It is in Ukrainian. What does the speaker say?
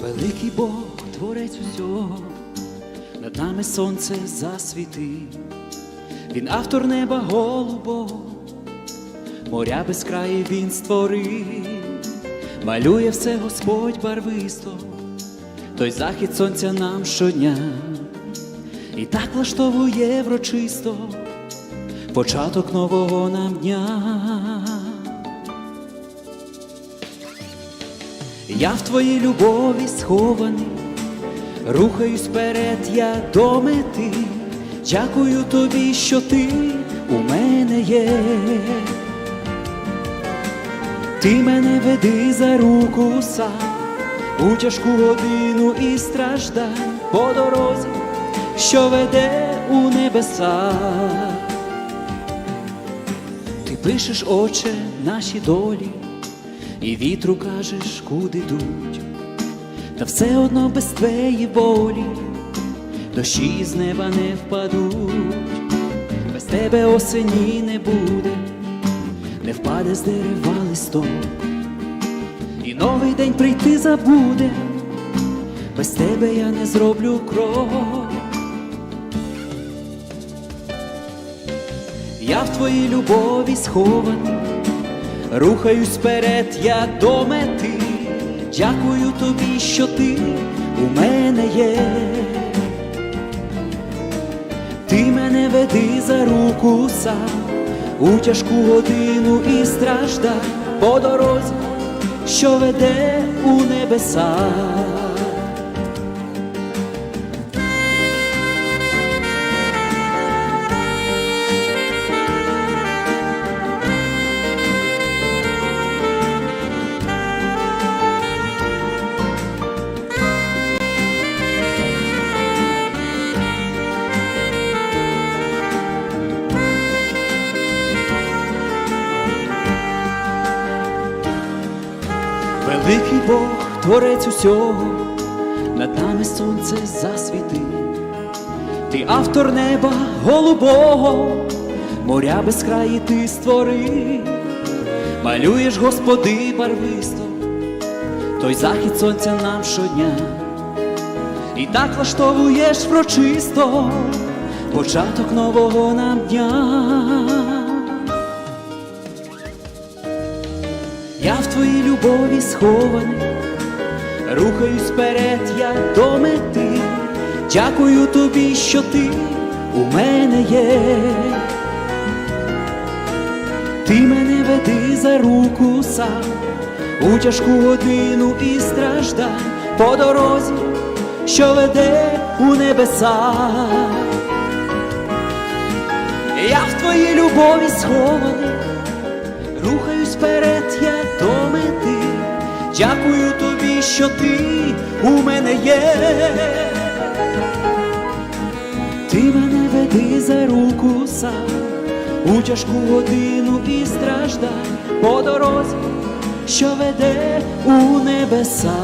Великий Бог, творець усього, над нами сонце засвітив, Він автор неба голубого, моря без краю він створив, малює все Господь барвисто, той захід сонця нам щодня, і так влаштовує врочисто початок нового нам дня. Я в твоїй любові схований, рухаюсь вперед, я до мети. Дякую тобі, що ти у мене є. Ти мене веди за руку сам у тяжку годину і страждань по дорозі, що веде у небеса. Ти пишеш, Отче, наші долі, і вітру кажеш, куди йдуть, та все одно без твоєї волі дощі з неба не впадуть, без тебе осені не буде, не впаде з дерева листок, і новий день прийти забуде, без тебе я не зроблю крок. Я в твоїй любові схований, рухаюсь вперед, я до мети. Дякую тобі, що ти у мене є. Ти мене веди за руку сам у тяжку годину і стражда по дорозі, що веде у небеса. Великий Бог, творець усього, над нами сонце засвітив. Ти автор неба голубого, моря безкраї ти створив, малюєш, Господи, барвисто, той захід сонця нам щодня, і так влаштовуєш врочисто початок нового нам дня. Я в твоїй любові схований, рухаюсь вперед, я до мети. Дякую тобі, що ти у мене є. Ти мене веди за руку сам у тяжку годину і страждай по дорозі, що веде у небеса. Я в твоїй любові схований, рухаюсь вперед, я. Дякую тобі, що ти у мене є. Ти мене веди за руку сам у тяжку годину і страждай по дорозі, що веде у небеса.